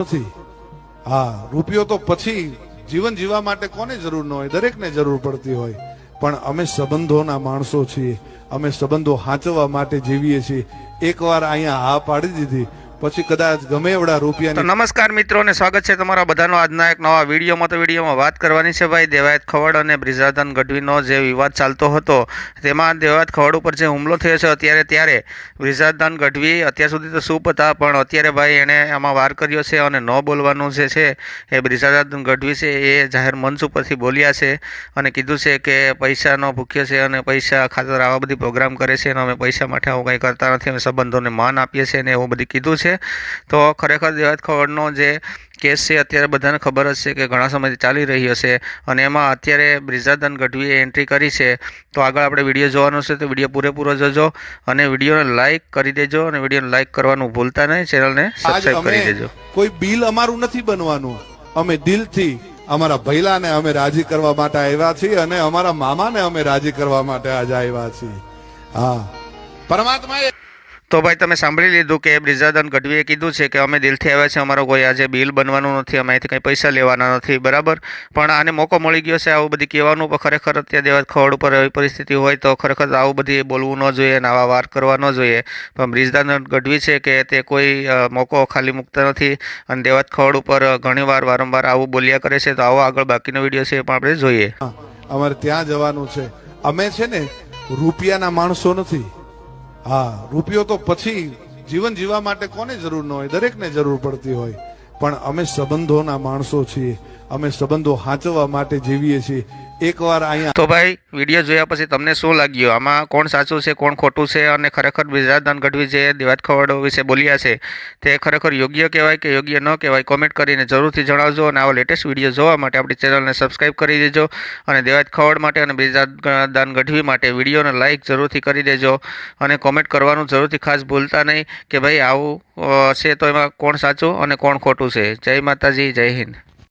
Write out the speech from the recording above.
નથી. હા, રૂપિયો તો પછી જીવન જીવવા માટે કોને જરૂર ન હોય? દરેકને જરૂર પડતી હોય. પણ અમે સંબંધોના માણસો છીએ. અમે સંબંધો હાંચવા માટે જીવીએ છીએ. એકવાર અહીંયા હા પાડી દીધી પછી કદાચ ગમે એવડા તો નમસ્કાર મિત્રો અને સ્વાગત છે તમારા બધાનો આજના એક નવા વિડીયોમાં. તો વિડીયોમાં વાત કરવાની છે ભાઈ દેવાયત ખવડ અને બ્રિઝાદન ગઢવીનો જે વિવાદ ચાલતો હતો, તેમાં દેવાયત ખવડ ઉપર જે હુમલો થયો છે અત્યારે ત્યારે બ્રિજાધન ગઢવી અત્યાર સુધી તો સૂપ હતા, પણ અત્યારે ભાઈ એણે આમાં વાર કર્યો છે અને ન બોલવાનું જે છે એ બ્રિજાધન ગઢવી છે એ જાહેર મંચ ઉપરથી બોલ્યા છે અને કીધું છે કે પૈસાનો ભૂખ્ય છે અને પૈસા ખાતર આવા બધી પ્રોગ્રામ કરે છે અને અમે પૈસા માટે આવું કંઈ કરતા નથી, અમે સંબંધોને માન આપીએ છીએ અને એવું બધી કીધું છે. તો ખરેખર દેવાયત ખવડનો જે કેસ છે અત્યારે બધાને ખબર છે કે ઘણા સમયથી ચાલી રહી હશે અને એમાં અત્યારે બ્રિઝાદન ગઢવીએ એન્ટ્રી કરી છે. તો આગળ આપણે વીડિયો જોવાનો છે તો વીડિયો પૂરેપૂરો જોજો અને વિડીયોને લાઇક કરી દેજો અને વિડીયોને લાઇક કરવાનું ભૂલતા નહીં ચેનલને સબસ્ક્રાઇબ કરી દેજો. કોઈ બિલ અમારું નથી બનવાનું. અમે દિલથી અમારા ભૈલાને અમે રાજી કરવા માટે આવ્યા છીએ અને અમારા મામાને અમે રાજી કરવા માટે આજે આવ્યા છીએ. હા. પરમાત્માએ તો ભાઈ તમે સાંભળી લીધું કે બ્રિઝાદન ગઢવીએ કીધું છે કે અમે દિલથી આવ્યા છે અમારો કોઈ આજે બિલ બનવાનું નથી, અમે અહીંથી કંઈ પૈસા લેવાના નથી, બરાબર? પણ આને મોકો મળી ગયો છે, આવું બધી કહેવાનું, પણ ખરેખર અત્યારે દેવાત ખવડ ઉપર એવી પરિસ્થિતિ હોય તો ખરેખર આવું બધી બોલવું ન જોઈએ અને આવા વાર કરવા ન જોઈએ. પણ બ્રિજદાન ગઢવી છે કે તે કોઈ મોકો ખાલી મૂકતા નથી અને દેવાત ખવડ ઉપર ઘણીવાર વારંવાર આવું બોલ્યા કરે છે, તો આવો આગળ બાકીનો વીડિયો છે એ પણ આપણે જોઈએ. અમારે ત્યાં જવાનું છે. અમે છે ને રૂપિયાના માણસો નથી. હા, રૂપિયો તો પછી જીવન જીવવા માટે કોને જરૂર ન હોય? દરેકને જરૂર પડતી હોય. પણ અમે સંબંધોના માણસો છીએ. અમે સંબંધો સાચવવા માટે જીવીએ છીએ. એકવાર અહીંયા તો ભાઈ, વીડિયો જોયા પછી તમને શું લાગ્યું? આમાં કોણ સાચું છે, કોણ ખોટું છે અને ખરેખર બિરાજદાન ગઢવી જે દેવાત ખવડો વિશે બોલ્યા છે, તે ખરેખર યોગ્ય કહેવાય કે યોગ્ય ન કહેવાય કોમેન્ટ કરીને જરૂરથી જણાવજો અને આવા લેટેસ્ટ વીડિયો જોવા માટે આપણી ચેનલને સબસ્ક્રાઇબ કરી દેજો અને દેવાત ખવડ માટે અને બિરાજદાન ગઢવી માટે વિડીયોને લાઇક જરૂરથી કરી દેજો અને કોમેન્ટ કરવાનું જરૂરથી ખાસ ભૂલતા નહીં કે ભાઈ આવું હશે તો એમાં કોણ સાચું અને કોણ ખોટું છે. જય માતાજી, જય હિન્દ.